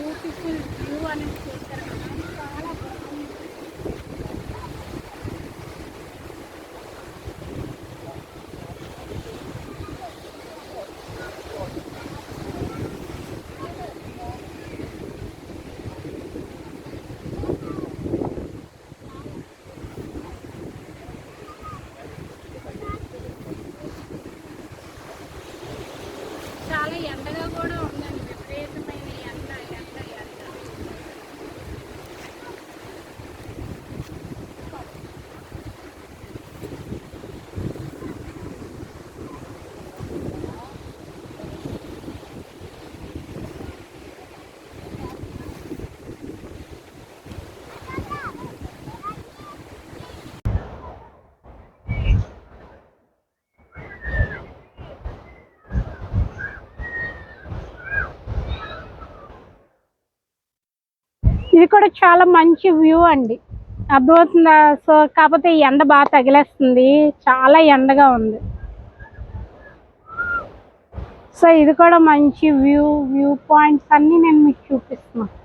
Beautiful view అనేది చూసారు కదా చాలా బాగుంది చాలా ఎండగా కూడా ఉందండి విపరీతమైన ఎండ ఎండ ఎండ ఇది కూడా చాలా మంచి వ్యూ అండి. అర్థమవుతుందా? సో కాకపోతే ఎండ బాగా తగిలేస్తుంది. చాలా ఎండగా ఉంది. సో ఇది కూడా మంచి వ్యూ వ్యూ పాయింట్స్ అన్నీ నేను మీకు చూపిస్తున్నాను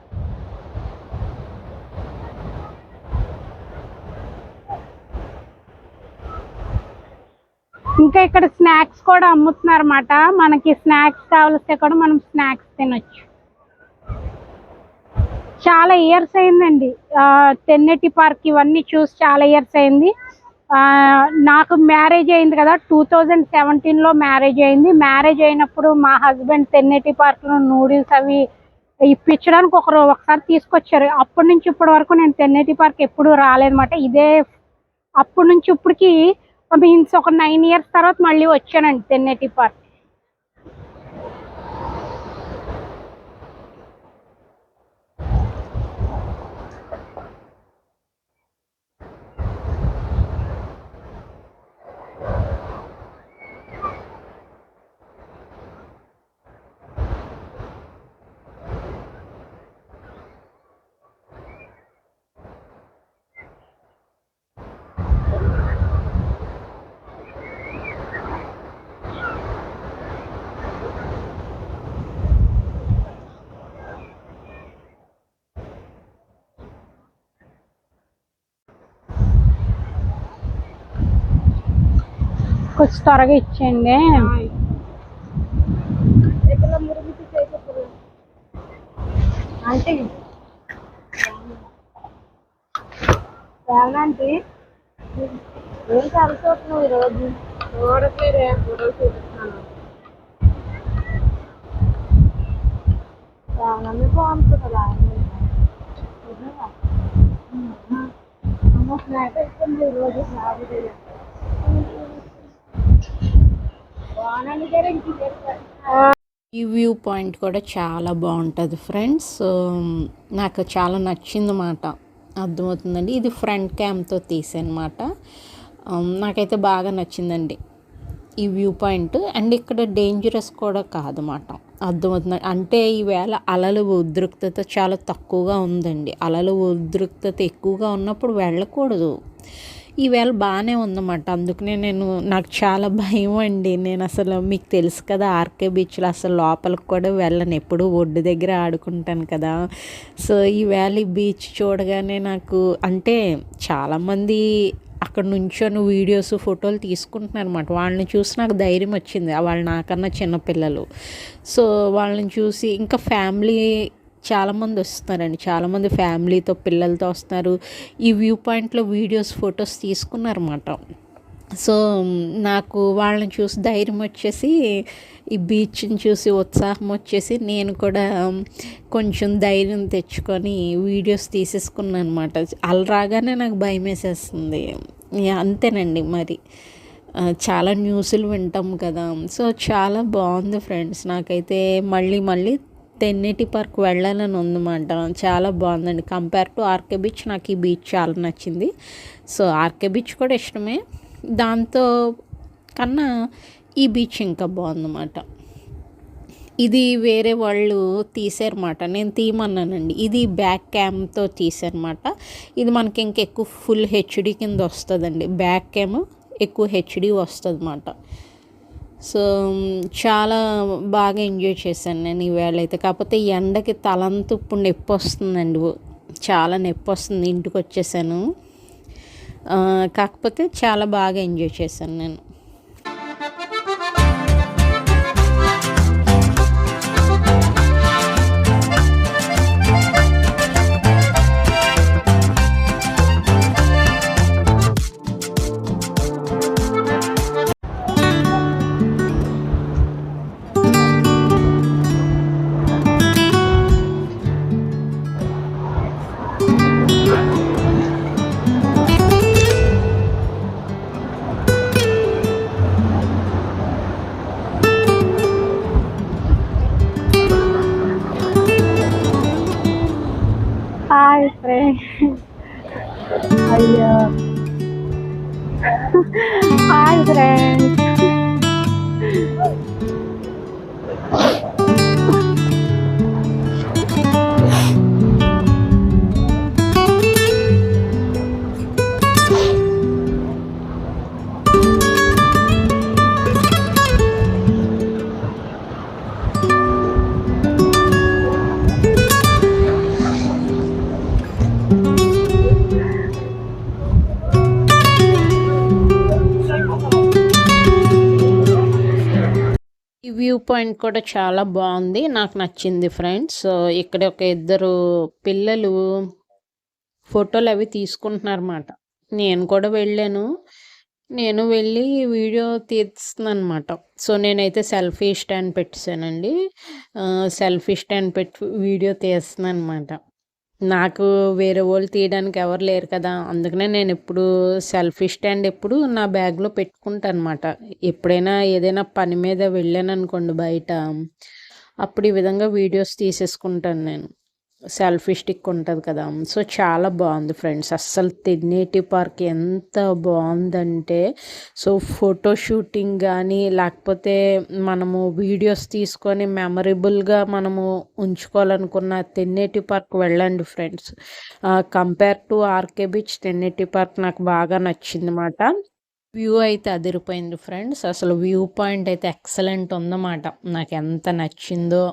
ఇంకా ఇక్కడ స్నాక్స్ కూడా అమ్ముతున్నారు అన్నమాట మనకి స్నాక్స్ కావలిస్తే కూడా మనం స్నాక్స్ తినొచ్చు. చాలా ఇయర్స్ అయిందండి. ఆ, పార్క్ ఇవన్నీ చూసి చాలా ఇయర్స్ అయింది. నాకు మ్యారేజ్ అయింది కదా టూ థౌజండ్ సెవెంటీన్లో మ్యారేజ్ అయింది. మ్యారేజ్ అయినప్పుడు మా హస్బెండ్ తెన్నెటి పార్క్లో నూడిల్స్ అవి ఇప్పించడానికి ఒకరు ఒకసారి తీసుకొచ్చారు. అప్పటి నుంచి ఇప్పటి వరకు నేను తెన్నేటి పార్క్ ఎప్పుడు రాలేదన్నమాట. ఇదే అప్పటి నుంచి ఇప్పటికి మీన్స్ ఒక నైన్ ఇయర్స్ తర్వాత మళ్ళీ వచ్చానండి తెన్నేటి పార్క్ కొంచెం త్వరగా ఇచ్చేయండి. అంటే ఏమనంటే ఏం చదువుతున్నావు ఈరోజు? చూడట్లేదే ఫోటోలు చూపిస్తున్నాను. బాగుంటుంది కదా అమ్మ స్నాప్ వేస్తుంది ఈరోజు స్నాప్ ఈ వ్యూ పాయింట్ కూడా చాలా బాగుంటుంది ఫ్రెండ్స్. నాకు చాలా నచ్చింది అన్నమాట అర్థమవుతుందండి. ఇది ఫ్రంట్ క్యామ్తో తీసానమాట నాకైతే బాగా నచ్చిందండి ఈ వ్యూ పాయింట్. అండ్ ఇక్కడ డేంజరస్ కూడా కాదన్నమాట అర్థమవుతుంది? అంటే ఈవేళ అలల ఉద్రిక్తత చాలా తక్కువగా ఉందండి. అలల ఉద్రిక్తత ఎక్కువగా ఉన్నప్పుడు వెళ్ళకూడదు. ఈవేళ బాగానే ఉందన్నమాట. అందుకనే నేను నాకు చాలా భయం అండి. నేను అసలు మీకు తెలుసు కదా ఆర్కే బీచ్లో అసలు లోపలికి కూడా వెళ్ళను. ఎప్పుడు ఒడ్డు దగ్గర ఆడుకుంటాను కదా. సో ఈవేళ ఈ బీచ్ చూడగానే నాకు అంటే చాలామంది అక్కడ నుంచొని వీడియోస్ ఫోటోలు తీసుకుంటున్నారు అనమాట వాళ్ళని చూసి నాకు ధైర్యం వచ్చింది. వాళ్ళు నాకన్నా చిన్నపిల్లలు సో వాళ్ళని చూసి ఇంకా ఫ్యామిలీ చాలామంది వస్తున్నారండి. చాలామంది ఫ్యామిలీతో పిల్లలతో వస్తున్నారు. ఈ వ్యూ పాయింట్లో వీడియోస్ ఫొటోస్ తీసుకున్నారన్నమాట. సో నాకు వాళ్ళని చూసి ధైర్యం వచ్చేసి ఈ బీచ్ని చూసి ఉత్సాహం వచ్చేసి నేను కూడా కొంచెం ధైర్యం తెచ్చుకొని వీడియోస్ తీసేసుకున్నాను అనమాట అలా రాగానే నాకు భయం వేసేస్తుంది. అంతేనండి మరి. చాలా న్యూస్లు వింటాం కదా. సో చాలా బాగుంది ఫ్రెండ్స్. నాకైతే మళ్ళీ మళ్ళీ తెన్నేటి పార్క్ వెళ్ళాలని ఉందన్నమాట. చాలా బాగుందండి. కంపేర్ టు ఆర్కే బీచ్ నాకు ఈ బీచ్ చాలా నచ్చింది. సో ఆర్కే బీచ్ కూడా ఇష్టమే. దాంతో కన్నా ఈ బీచ్ ఇంకా బాగుందన్నమాట. ఇది వేరే వాళ్ళు తీసారన్నమాట. నేను తీయమన్నానండి. ఇది బ్యాక్ క్యామ్తో తీసారన్నమాట. ఇది మనకి ఇంకెక్కువ ఫుల్ హెచ్డి కింద వస్తుందండి. బ్యాక్ క్యామ్ ఎక్కువ హెచ్డి వస్తుంది అన్నమాట సో చాలా బాగా ఎంజాయ్ చేశాను నేను ఈవేళ అయితే. కాకపోతే ఎండకి తలంతా ఇప్పుడు నొప్పి వస్తుందండి చాలా నొప్పి వస్తుంది ఇంటికి వచ్చేసాను కాకపోతే చాలా బాగా ఎంజాయ్ చేశాను నేను. హాయ్ ఫ్రెండ్ అయ్యో హాయ్ ఫ్రెండ్ ఈ పాయింట్ కూడా చాలా బాగుంది నాకు నచ్చింది ఫ్రెండ్స్. సో ఇక్కడ ఒక ఇద్దరు పిల్లలు ఫోటోలు అవి తీసుకుంటున్నారన్నమాట. నేను కూడా వెళ్ళాను. నేను వెళ్ళి వీడియో తీస్తున్నాను అనమాట సో నేనైతే సెల్ఫీ స్టాండ్ పెట్టేశానండి సెల్ఫీ స్టాండ్ పెట్టి వీడియో తీస్తున్నాను అనమాట నాకు వేరే వాళ్ళు తీయడానికి ఎవరు లేరు కదా. అందుకనే నేను ఎప్పుడు సెల్ఫీ స్టాండ్ ఎప్పుడు నా బ్యాగ్లో పెట్టుకుంటాను అనమాట ఎప్పుడైనా ఏదైనా పని మీద వెళ్ళాను అనుకోండి బయట అప్పుడు ఈ విధంగా వీడియోస్ తీసేసుకుంటాను నేను. సెల్ఫీ స్టిక్ ఉంటుంది కదా. సో చాలా బాగుంది ఫ్రెండ్స్. అస్సలు తెన్నేటి పార్క్ ఎంత బాగుందంటే సో ఫోటో షూటింగ్ కానీ లేకపోతే మనము వీడియోస్ తీసుకొని మెమరబుల్గా మనము ఉంచుకోవాలనుకున్న తెన్నేటి పార్క్ వెళ్ళండి friends. Compare to RK beach Tenneti park నాకు బాగా నచ్చింది అన్నమాట వ్యూ అయితే అదిరిపోయింది ఫ్రెండ్స్. అసలు వ్యూ పాయింట్ అయితే ఎక్సలెంట్ ఉందన్నమాట. నాకు ఎంత నచ్చిందో.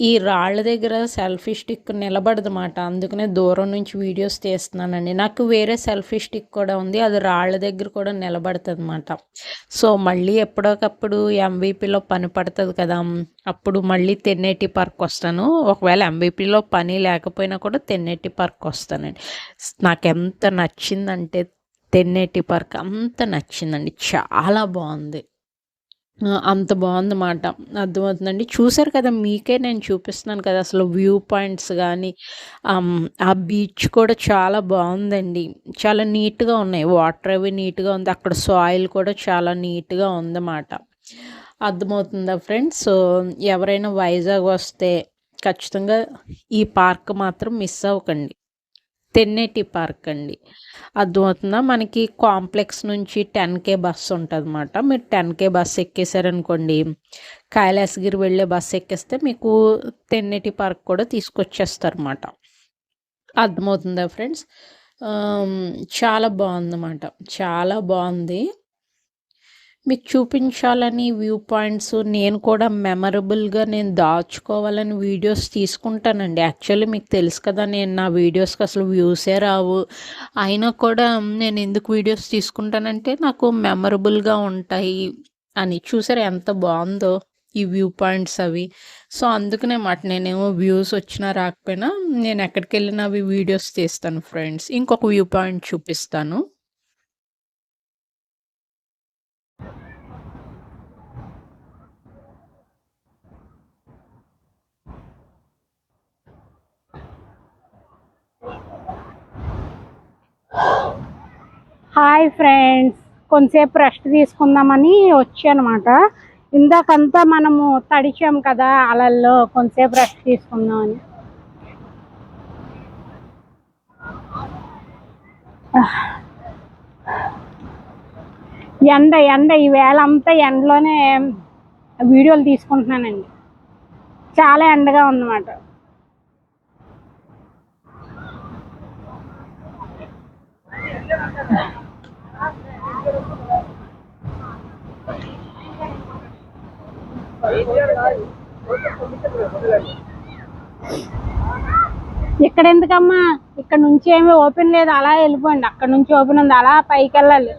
ఈ రాళ్ళ దగ్గర సెల్ఫీ స్టిక్ నిలబడదన్నమాట. అందుకనే దూరం నుంచి వీడియోస్ తీస్తున్నానండి. నాకు వేరే సెల్ఫీ స్టిక్ కూడా ఉంది. అది రాళ్ళ దగ్గర కూడా నిలబడుతుంది అనమాట సో మళ్ళీ ఎప్పుడోకప్పుడు ఎంవీపీలో పని పడుతుంది కదా. అప్పుడు మళ్ళీ తెన్నేటి పార్క్ వస్తాను. ఒకవేళ ఎంవీపీలో పని లేకపోయినా కూడా తెన్నేటి పార్క్ వస్తానండి. నాకు ఎంత నచ్చిందంటే తెన్నేటి పార్క్ అంత నచ్చిందండి. చాలా బాగుంది. అంత బాగుందన్నమాట. అర్థమవుతుందండి. చూసారు కదా మీకే నేను చూపిస్తున్నాను కదా అసలు వ్యూ పాయింట్స్ కానీ ఆ బీచ్ కూడా చాలా బాగుందండి. చాలా నీట్గా ఉన్నాయి. వాటర్ అవి నీట్గా ఉంది. అక్కడ సాయిల్ కూడా చాలా నీట్గా ఉందన్నమాట. అర్థమవుతుందా ఫ్రెండ్స్? సో ఎవరైనా వైజాగ్ వస్తే ఖచ్చితంగా ఈ పార్క్ మాత్రం మిస్ అవ్వకండి. తెన్నేటి పార్క్ అండి. అర్థమవుతుందా మనకి కాంప్లెక్స్ నుంచి టెన్ కే బస్సు ఉంటుంది అనమాట మీరు టెన్ కే బస్సు ఎక్కేసారనుకోండి కైలాసగిరి వెళ్ళే బస్సు ఎక్కేస్తే మీకు తెన్నేటి పార్క్ కూడా తీసుకొచ్చేస్తారన్నమాట. అర్థమవుతుందా ఫ్రెండ్స్. చాలా బాగుందన్నమాట. చాలా బాగుంది. మీకు చూపించాలని వ్యూ పాయింట్స్. నేను కూడా మెమరబుల్గా నేను దాచుకోవాలని వీడియోస్ తీసుకుంటానండి. యాక్చువల్లీ మీకు తెలుసు కదా నేను నా వీడియోస్కి అసలు వ్యూసే రావు. అయినా కూడా నేను ఎందుకు వీడియోస్ తీసుకుంటానంటే నాకు మెమరబుల్గా ఉంటాయి అని. చూసారు ఎంత బాగుందో ఈ వ్యూ పాయింట్స్ అవి. సో అందుకనే మాట నేనేమో వ్యూస్ వచ్చినా రాకపోయినా నేను ఎక్కడికి వెళ్ళినా అవి వీడియోస్ తీస్తాను ఫ్రెండ్స్ ఇంకొక వ్యూ పాయింట్ చూపిస్తాను. Hi friends. కొంతసేపు రెస్ట్ తీసుకుందామని వచ్చానమాట. ఇందాకంతా మనము తడిచాం కదా అలల్లో కొంతసేపు రెస్ట్ తీసుకుందామని. ఎండ ఎండ ఈ వేళ అంతా ఎండలోనే వీడియోలు తీసుకుంటున్నానండి. చాలా ఎండగా ఉందన్నమాట. ఇక్కడ ఎందుకమ్మా ఇక్కడ నుంచి ఏమి ఓపెన్ లేదు అలా వెళ్ళిపోండి. అక్కడ నుంచి ఓపెన్ ఉంది అలా పైకి వెళ్ళాలి.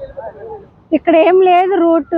ఇక్కడ ఏం లేదు రూట్.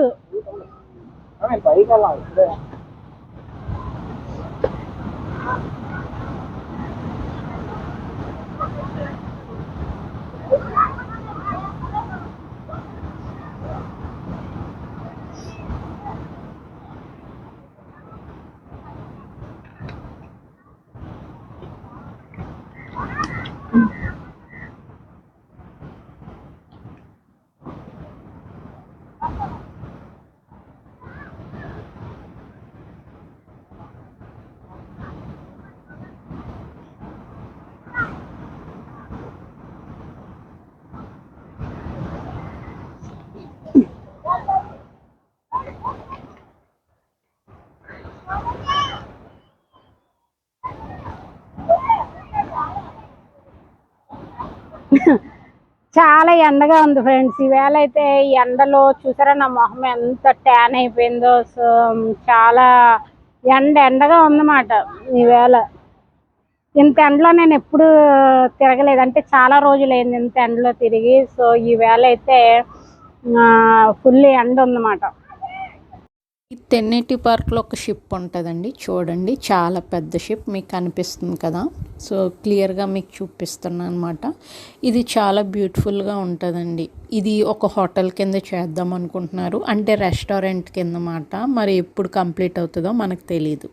చాలా ఎండగా ఉంది ఫ్రెండ్స్. ఈవేళ అయితే ఈ ఎండలో చూసారా నా మొహం ఎంత ట్యాన్ అయిపోయిందో. సో చాలా ఎండ ఎండగా ఉందన్నమాట ఈవేళ. ఇంత ఎండలో నేను ఎప్పుడు తిరగలేదు. అంటే చాలా రోజులైంది ఇంత ఎండలో తిరిగి. సో ఈవేళ అయితే ఫుల్ ఎండ ఉందన్నమాట. ఈ తెన్నేటి పార్క్లో ఒక షిప్ ఉంటుందండి. చూడండి చాలా పెద్ద షిప్ మీకు కనిపిస్తుంది కదా. సో క్లియర్గా మీకు చూపిస్తున్నాను అనమాట ఇది చాలా బ్యూటిఫుల్గా ఉంటుందండి. ఇది ఒక హోటల్ కింద చేద్దాం అనుకుంటున్నారు. అంటే రెస్టారెంట్ కింద మాట. మరి ఎప్పుడు కంప్లీట్ అవుతుందో మనకు తెలియదు